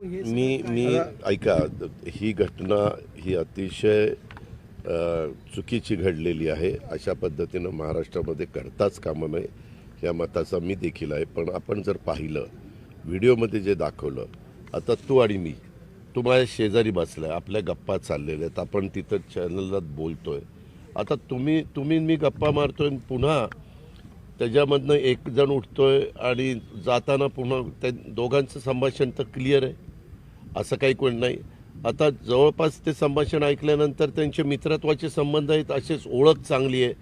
मी मी ऐका ही घटना ही अतिशय चुकीची घडलेली आहे. अशा पद्धतीनं महाराष्ट्रामध्ये घडताच कामा नये या मताचा मी देखील आहे. पण आपण जर पाहिलं व्हिडिओमध्ये जे दाखवलं आता तू आणि मी तू माझ्या शेजारी बसलाय आपल्या गप्पा चाललेल्या आहेत. आपण तिथं चॅनलला बोलतोय. आता तुम्ही तुम्ही मी गप्पा मारतोय आणि पुन्हा त्याच्यामधनं एक जण उठतोय आणि जाताना पुन्हा त्या दोघांचं संभाषण तर क्लिअर आहे. असं काही कोण नाही. आता जवळपास ते संभाषण ऐकल्यानंतर त्यांचे मित्रत्वाचे संबंध आहेत असेच ओळख चांगली आहे.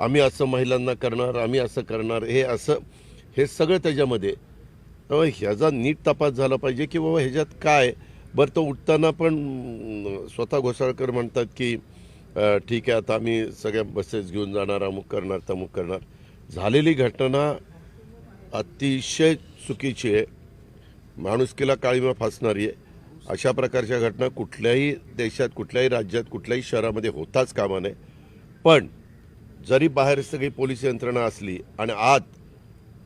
आम्ही असं महिलांना करणार आम्ही असं करणार हे असं हे सगळं त्याच्यामध्ये. ह्याचा नीट तपास झाला पाहिजे की बाबा ह्याच्यात काय? बरं तो उठताना पण स्वतः घोसाळकर म्हणतात की ठीक आहे आता आम्ही सगळ्या बसेस घेऊन जाणार अमुक करणार तमुक करणार. झालेली घटना अतिशय चुकीची आहे. माणुसकीला काळीमा फासणारी आहे. अशा प्रकारच्या घटना कुठल्याही देशात कुठल्याही राज्यात कुठल्याही शहरामध्ये होताच कामा नये. पण जरी बाहेर सगळी पोलीस यंत्रणा असली आणि आत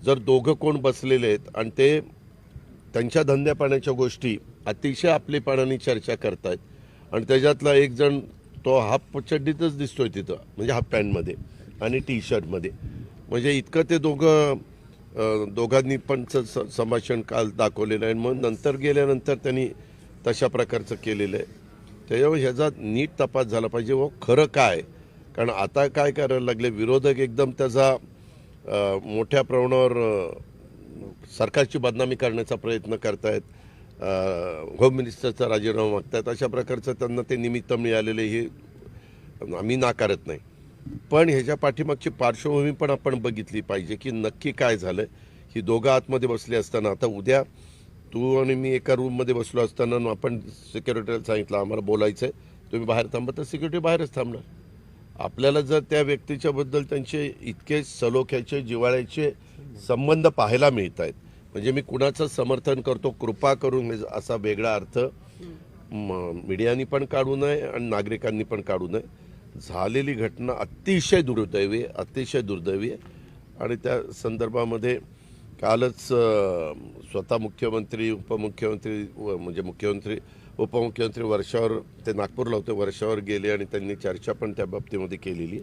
जर दोघं कोण बसलेले आहेत आणि ते त्यांच्या धंद्यापाण्याच्या गोष्टी अतिशय आपलेपणाने चर्चा करतायत आणि त्याच्यातला एक जण तो हाफ चड्डीतच दिसतोय तिथं म्हणजे हाफ पॅन्टमध्ये आणि टी शर्टमध्ये म्हणजे इतकं ते दोघं दोघांनी पण स- संभाषण काल दाखवलेलं आहे. मग नंतर गेल्यानंतर त्यांनी तशा प्रकारचं केलेलं आहे. त्याच्यामुळे ह्याचा नीट तपास झाला पाहिजे व खरं काय? कारण आता काय करायला लागले? विरोधक एकदम त्याचा मोठ्या प्रमाणावर सरकारची बदनामी करण्याचा प्रयत्न करतायत. होम मिनिस्टरचा राजीनामा मागतायत. अशा प्रकारचं त्यांना ते निमित्त मिळालेले हे आम्ही नाकारत नाही. पण ह्याच्या पाठीमागची पार्श्वभूमी पण आपण बघितली पाहिजे की नक्की काय झालं? ही दोघं आतमध्ये बसली असताना आता उद्या तू आणि मी एका रूममध्ये बसलो असताना आपण सिक्युरिटीला सांगितलं आम्हाला बोलायचं आहे तुम्ही बाहेर थांबा तर सिक्युरिटी बाहेरच थांबणार. आपल्याला जर त्या व्यक्तीच्याबद्दल त्यांचे इतके सलोख्याचे जिव्हाळ्याचे संबंध पाहायला मिळत आहेत. म्हणजे मी कुणाचं समर्थन करतो कृपा करून असा वेगळा अर्थ म- मीडियानी पण काढू नये आणि नागरिकांनी पण काढू नये. झालेली घटना अतिशय दुर्दैवी आहे अतिशय दुर्दैवी आहे. आणि त्या संदर्भामध्ये कालच स्वतः मुख्यमंत्री उपमुख्यमंत्री व- म्हणजे मुख्यमंत्री उपमुख्यमंत्री वर्षावर ते नागपूरला होते वर्षावर गेले आणि त्यांनी चर्चा पण त्या बाबतीमध्ये केलेली.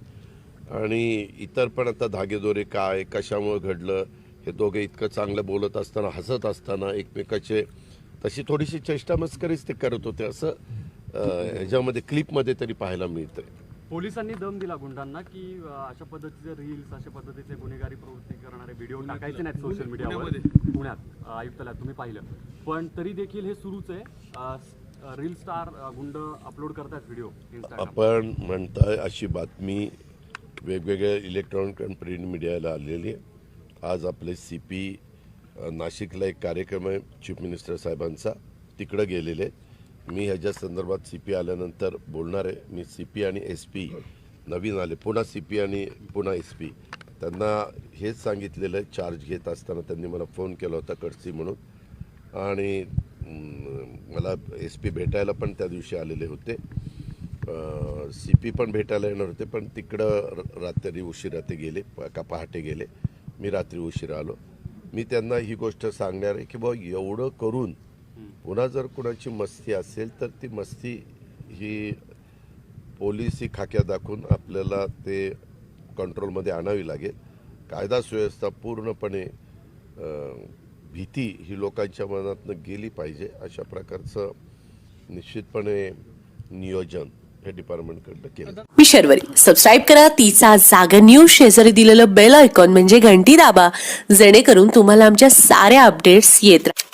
आणि इतर पण आता धागेदोरे काय कशामुळे घडलं हे दोघे इतकं चांगलं बोलत असताना हसत असताना एकमेकाचे तशी थोडीशी चेष्टा मस्करीच ते करत होते असं ह्याच्यामध्ये क्लिपमध्ये तरी पाहायला मिळतं पोलिसांनी दम दिला गुंडांना की अशा पद्धतीचे रील्स अशा पद्धतीचे गुन्हेगारी प्रवृत्ती करणारे व्हिडिओ टाकायचे नाहीत सोशल मीडियावर पुण्यात. आयुक्तालयात तुम्ही पाहिलं. पण तरी देखील हे सुरूच आहे. रील स्टार गुंड अपलोड करतात व्हिडिओ इंस्टाग्राम आपण म्हणताय अशी बातमी वेगवेगळ्या इलेक्ट्रॉनिक आणि प्रिंट मीडियाला आलेली आहे. आज आपले सी पी नाशिकला एक कार्यक्रम आहे चीफ मिनिस्टर साहेबांचा. तिकडं गेलेले. आहेत. मी ह्याच्या संदर्भात सी पी आल्यानंतर बोलणार आहे. मी सी पी आणि एस पी नवीन आले. पुन्हा सी पी आणि पुन्हा एस पी त्यांना हेच सांगितलेलं आहे. चार्ज घेत असताना त्यांनी मला फोन केला होता कडसी म्हणून. आणि मला एस पी भेटायला पण त्या दिवशी आलेले होते. सी पी पण भेटायला येणार होते पण तिकडं र- रात्री उशिरा ते गेले का पहाटे गेले. मी रात्री उशिरा आलो. मी त्यांना ही गोष्ट सांगणार आहे की बाबा एवढं करून पुन्हा जर कुणाची मस्ती असेल तर ती मस्ती ही पोलिसी खाक्या दाखवून आपल्याला ते कंट्रोलमध्ये आणावी लागेल. कायदा सुव्यवस्था पूर्णपणे भीती ही लोकांच्या मनातनं गेली पाहिजे अशा प्रकारचं निश्चितपणे नियोजन हे डिपार्टमेंटकडनं केलं मी शर्वरी. सबस्क्राईब करा. तिचा जागा न्यूज शेजारी दिलेलं बेल आयकॉन म्हणजे घंटी दाबा. जेणेकरून तुम्हाला आमच्या साऱ्या अपडेट्स येत राहतील